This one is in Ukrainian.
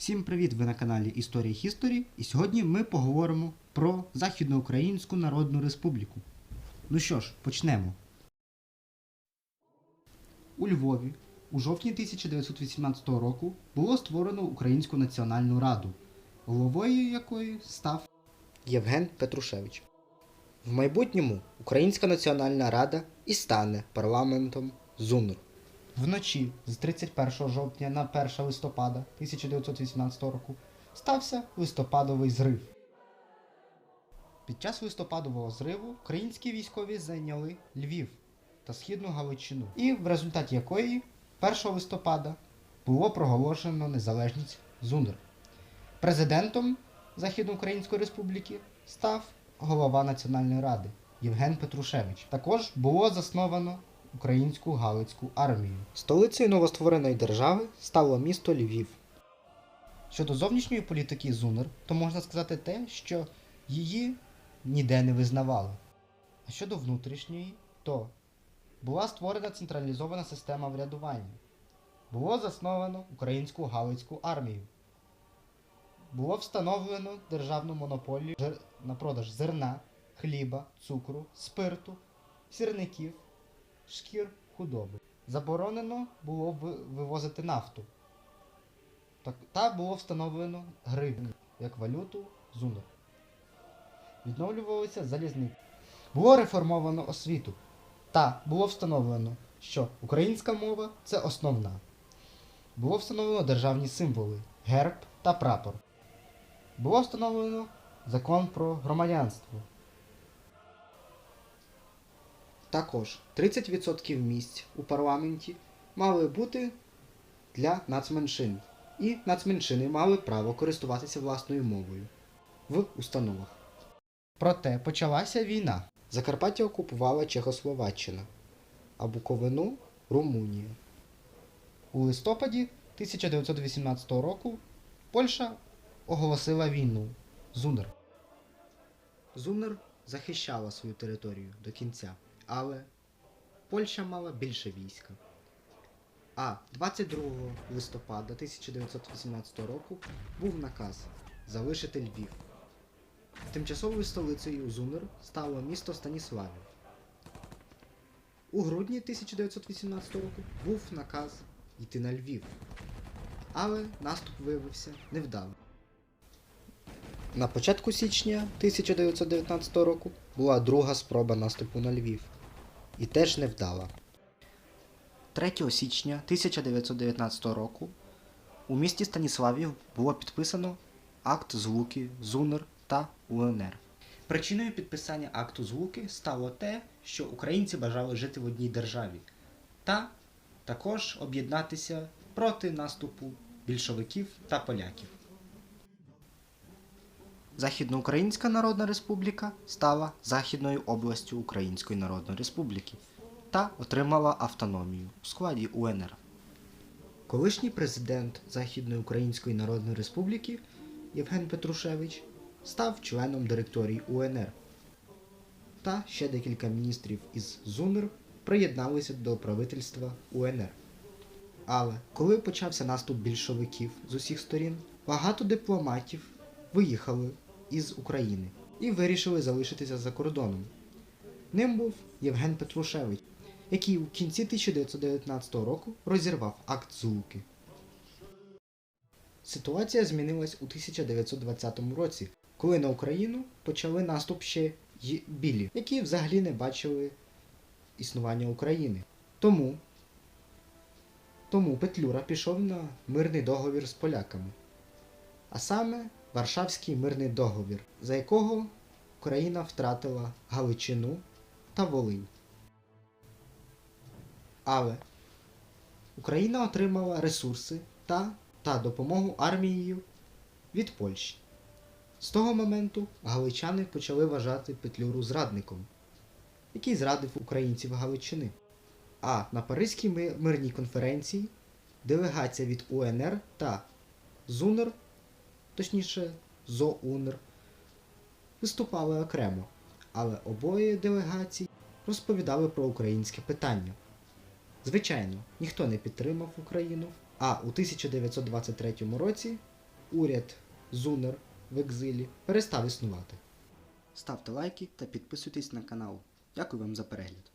Всім привіт! Ви на каналі Історія Хісторі, і сьогодні ми поговоримо про Західноукраїнську Народну Республіку. Ну що ж, почнемо. У Львові у жовтні 1918 року було створено Українську національну раду, головою якої став Євген Петрушевич. В майбутньому Українська Національна Рада і стане парламентом ЗУНР. Вночі з 31 жовтня на 1 листопада 1918 року стався листопадовий зрив. Під час листопадового зриву українські військові зайняли Львів та Східну Галичину, і в результаті якої 1 листопада було проголошено незалежність ЗУНР. Президентом Західноукраїнської Республіки став голова Національної ради Євген Петрушевич. Також було засновано українську Галицьку армію. Столицею новоствореної держави стало місто Львів. Щодо зовнішньої політики ЗУНР, то можна сказати те, що її ніде не визнавали. А щодо внутрішньої, то була створена централізована система врядування. Було засновано українську Галицьку армію. Було встановлено державну монополію на продаж зерна, хліба, цукру, спирту, сірників, шкір худоби. Заборонено було вивозити нафту. Та було встановлено гривню як валюту ЗУНР. Відновлювалися залізниці. Було реформовано освіту. Та було встановлено, що українська мова це основна. Було встановлено державні символи, герб та прапор. Було встановлено закон про громадянство. Також 30% місць у парламенті мали бути для нацменшин, і нацменшини мали право користуватися власною мовою в установах. Проте почалася війна. Закарпаття окупувала Чехословаччина, а Буковину Румунія. У листопаді 1918 року Польща оголосила війну ЗУНР. ЗУНР захищала свою територію до кінця, але Польща мала більше війська. А 22 листопада 1918 року був наказ залишити Львів. Тимчасовою столицею ЗУНР стало місто Станіславів. У грудні 1918 року був наказ йти на Львів. Але наступ виявився невдалим. На початку січня 1919 року була друга спроба наступу на Львів. І теж невдала. 3 січня 1919 року у місті Станіславів було підписано акт злуки ЗУНР та УНР. Причиною підписання акту злуки стало те, що українці бажали жити в одній державі, та також об'єднатися проти наступу більшовиків та поляків. Західноукраїнська Народна Республіка стала Західною областю Української Народної Республіки та отримала автономію у складі УНР. Колишній президент Західної Української Народної Республіки Євген Петрушевич став членом директорії УНР. Та ще декілька міністрів із ЗУНР приєдналися до правительства УНР. Але коли почався наступ більшовиків з усіх сторін, багато дипломатів виїхали із України і вирішили залишитися за кордоном. Ним був Євген Петрушевич, який у кінці 1919 року розірвав акт злуки. Ситуація змінилась у 1920 році, коли на Україну почали наступ ще й білі, які взагалі не бачили існування України. Тому, тому Петлюра пішов на мирний договір з поляками, а саме Варшавський мирний договір, за якого Україна втратила Галичину та Волинь. Але Україна отримала ресурси та, та допомогу армією від Польщі. З того моменту галичани почали вважати Петлюру зрадником, який зрадив українців Галичини. А на Паризькій мирній конференції делегація від УНР та ЗУНР, точніше ЗОУНР, виступали окремо, але обоє делегацій розповідали про українське питання. Звичайно, ніхто не підтримав Україну, а у 1923 році уряд Зунер в екзилі перестав існувати. Ставте лайки та підписуйтесь на канал. Дякую вам за перегляд.